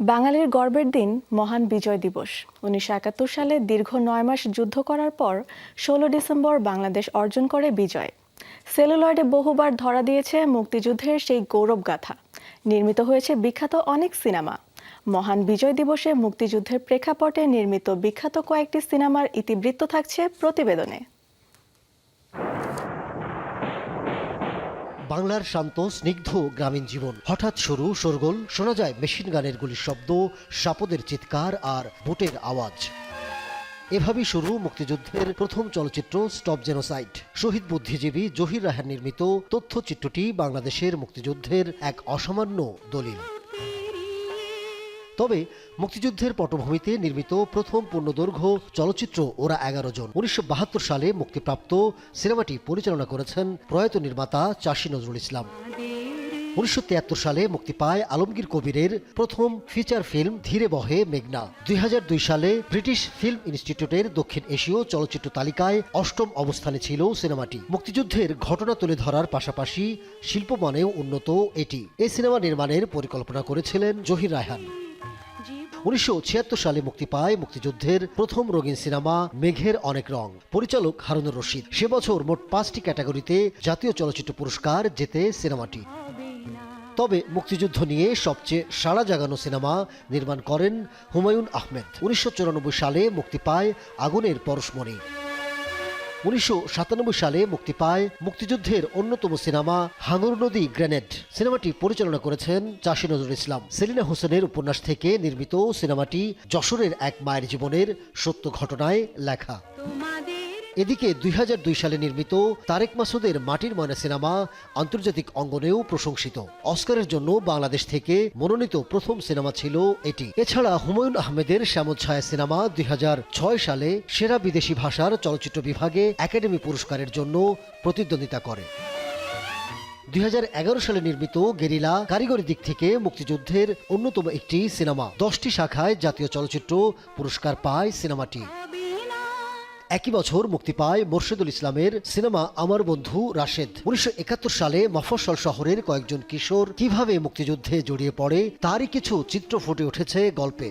বাঙালির গর্বের দিন, মহান বিজয় দিবস। উনিশশো একাত্তর সালে দীর্ঘ নয় মাস যুদ্ধ করার পর ষোলো ডিসেম্বর বাংলাদেশ অর্জন করে বিজয়। সেলুলয়েডে বহুবার ধরা দিয়েছে মুক্তিযুদ্ধের সেই গৌরব গাথা নির্মিত হয়েছে বিখ্যাত অনেক সিনেমা। মহান বিজয় দিবসে মুক্তিযুদ্ধের প্রেক্ষাপটে নির্মিত বিখ্যাত কয়েকটি সিনেমার ইতিবৃত্ত থাকছে প্রতিবেদনে। বাংলার শান্ত, স্নিগ্ধ গ্রামীণ জীবন। হঠাৎ শুরু, শোরগোল, শোনা যায় মেশিন গানের গুলির শব্দ, সাপদের চিৎকার আর বুটের আওয়াজ। এভাবেই শুরু মুক্তিযুদ্ধের প্রথম চলচ্চিত্র স্টপ জেনোসাইড। শহীদ বুদ্ধিজীবী জহির রাহার নির্মিত তথ্যচিত্রটি বাংলাদেশের মুক্তিযুদ্ধের এক অসামান্য দলিল। তবে মুক্তিযুদ্ধের পটভূমিতে নির্মিত প্রথম পূর্ণদৈর্ঘ্য চলচ্চিত্র ওরা এগারো জন। উনিশশো বাহাত্তর সালে মুক্তিপ্রাপ্ত সিনেমাটি পরিচালনা করেছেন প্রয়াত নির্মাতা চাষী নজরুল ইসলাম। উনিশশো তিয়াত্তর সালে মুক্তি পায় আলমগীর কবিরের প্রথম ফিচার ফিল্ম ধীরে বহে মেঘনা। দুই হাজার দুই সালে ব্রিটিশ ফিল্ম ইনস্টিটিউটের দক্ষিণ এশীয় চলচ্চিত্র তালিকায় অষ্টম অবস্থানে ছিল সিনেমাটি। মুক্তিযুদ্ধের ঘটনা তুলে ধরার পাশাপাশি শিল্পমানেও উন্নত এটি। এই সিনেমা নির্মাণের পরিকল্পনা করেছিলেন জহির রায়হান। উনিশশো ছিয়াত্তর সালে মুক্তি পায় মুক্তিযুদ্ধের প্রথম রঙিন সিনেমা মেঘের অনেক রং। পরিচালক হারুনুর রশিদ। সে বছর মোট পাঁচটি ক্যাটাগরিতে জাতীয় চলচ্চিত্র পুরস্কার জেতে সিনেমাটি। তবে মুক্তিযুদ্ধ নিয়ে সবচেয়ে সাড়া জাগানো সিনেমা নির্মাণ করেন হুমায়ুন আহমেদ। উনিশশো চুরানব্বই সালে মুক্তি পায় আগুনের পরশমণি। উনিশশো সাতানব্বই সালে মুক্তি পায় মুক্তিযুদ্ধের অন্যতম সিনেমা হাঙর নদী গ্রেনেড। সিনেমাটি পরিচালনা করেছেন চাষী নজরুল ইসলাম। সেলিনা হোসেনের উপন্যাস থেকে নির্মিত সিনেমাটি যশোরের এক মায়ের জীবনের সত্য ঘটনায় লেখা। এদিকে দুই হাজার দুই সালে নির্মিত তারেক মাসুদের মাটির ময়না সিনেমা আন্তর্জাতিক অঙ্গনেও প্রশংসিত। অস্কারের জন্য বাংলাদেশ থেকে মনোনীত প্রথম সিনেমা ছিল এটি। এছাড়া হুমায়ুন আহমেদের শ্যামছায়া সিনেমা দুই হাজার ছয় সালে সেরা বিদেশি ভাষার চলচ্চিত্র বিভাগে একাডেমি পুরস্কারের জন্য প্রতিদ্বন্দ্বিতা করে। দুই হাজার এগারো সালে নির্মিত গেরিলা কারিগরি দিক থেকে মুক্তিযুদ্ধের অন্যতম একটি সিনেমা। দশটি শাখায় জাতীয় চলচ্চিত্র পুরস্কার পায় সিনেমাটি। একই বছর মুক্তি পায় মোর্শেদুল ইসলামের সিনেমা আমার বন্ধু রাশেদ। উনিশশো একাত্তর সালে মফস্বল শহরের কয়েকজন কিশোর কীভাবে মুক্তিযুদ্ধে জড়িয়ে পড়ে, তারই কিছু চিত্র ফুটে উঠেছে গল্পে।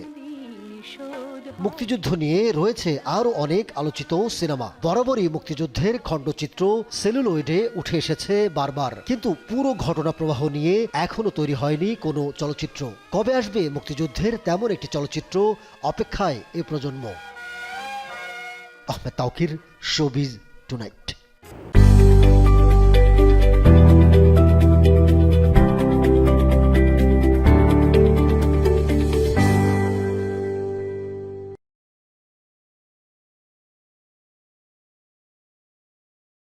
মুক্তিযুদ্ধ নিয়ে রয়েছে আরও অনেক আলোচিত সিনেমা। বরাবরই মুক্তিযুদ্ধের খণ্ডচিত্র সেলুলয়েডে উঠে এসেছে বারবার। কিন্তু পুরো ঘটনা প্রবাহ নিয়ে এখনও তৈরি হয়নি কোনো চলচ্চিত্র। কবে আসবে মুক্তিযুদ্ধের তেমন একটি চলচ্চিত্র অপেক্ষায় এ প্রজন্ম। Ahmed Tauquir showbiz tonight.